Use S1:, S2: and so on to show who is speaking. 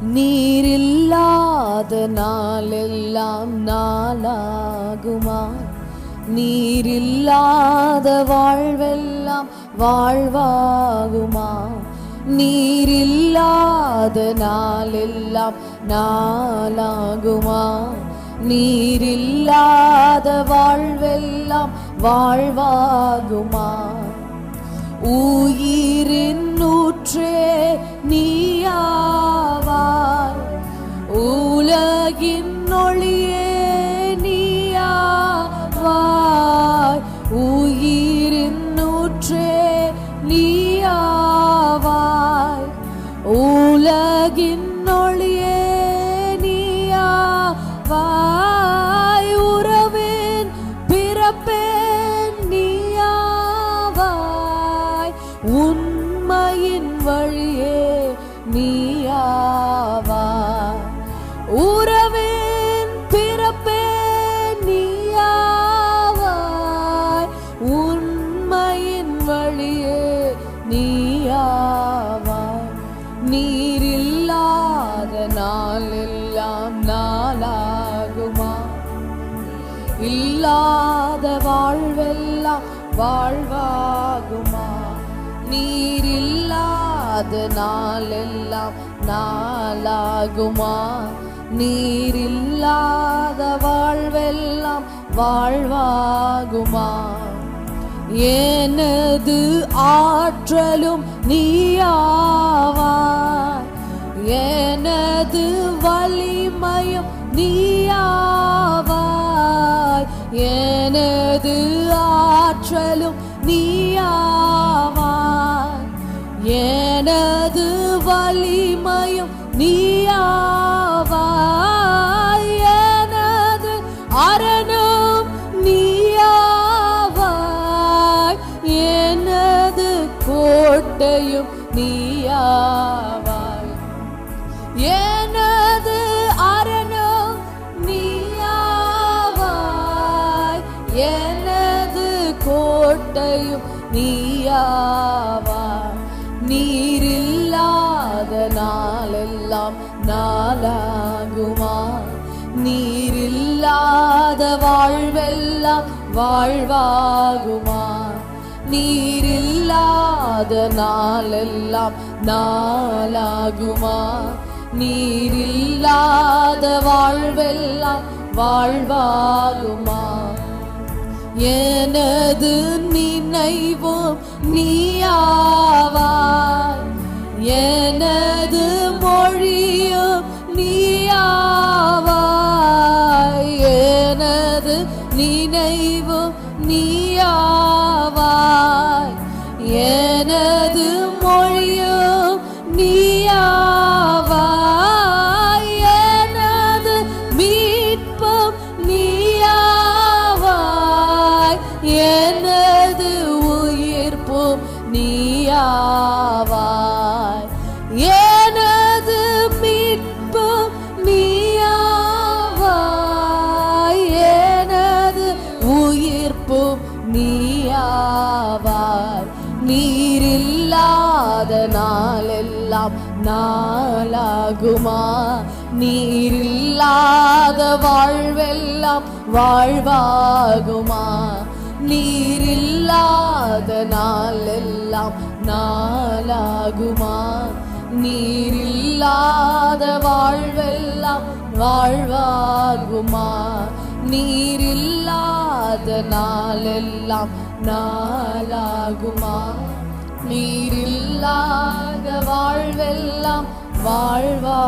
S1: நீரில்லாத நாளெல்லாம் நாளாகுமா? நீரில்லாத வாழ்வெல்லாம் வாழ்வாகுமா? நீரில்லாத நாளெல்லாம் நாளாகுமா? நீரில்லாத வாழ்வெல்லாம் வாழ்வாகுமா? உலகின் ஒளியே நீயாவாய் உயிரின் நூற்றே நீயாவாய் உலகின் ஒளியே நீயாவாய் உறவின் பிறப்பே நீயாவாய் உண்மையின் வழியே நீயாவாய் இல்லாத வாழ்வெல்லாம் வாழ்வாகுமா? நீர் இல்லாத நாளெல்லாம் நாளாகுமா? நீர் இல்லாத வாழ்வெல்லாம் வாழ்வாகுமா? எனது ஆற்றலும் நீயாவாய் எனது வலிமையும் நீயாவாய் எனது ஆற்றலும் நீயாவாய். எனது வலிமையும் நீயாவாய். எனது அரணும் நீயாவாய். எனது கோட்டையும் நீயாவாய். ஏ கோட்டையும் நீரில்லாத நாளெல்லாம் நாளாகுமா? நீரில்லாத வாழ்வெல்லாம் வாழ்வாகுமா? நீரில்லாத நாளெல்லாம் நாளாகுமா? நீரில்லாத வாழ்வெல்லாம் வாழ்வாகுமா? எனது நினைவும் நீயாவாய். எனது மொழியும் நீயாவாய். எனது நினைவும் நீயாவாய். எனது எனது உயிர்ப்பும் நீயாவாய் எனது மீட்பும் நீயாவாய் எனது உயிர்ப்பும் நீயாவாய் நீரில்லாத நாளெல்லாம் நாளாகுமா? நீரில்லாத வாழ்வெல்லாம் வாழ்வாகுமா? நீரில்லாத நாளெல்லாம் நாளாகுமா? நீரில்லாத வாழ்வெல்லாம் வாழ்வாகுமா? நீரில்லாத நாளெல்லாம் நாளாகுமா? நீரில்லாத வாழ்வெல்லாம் வாழ்வா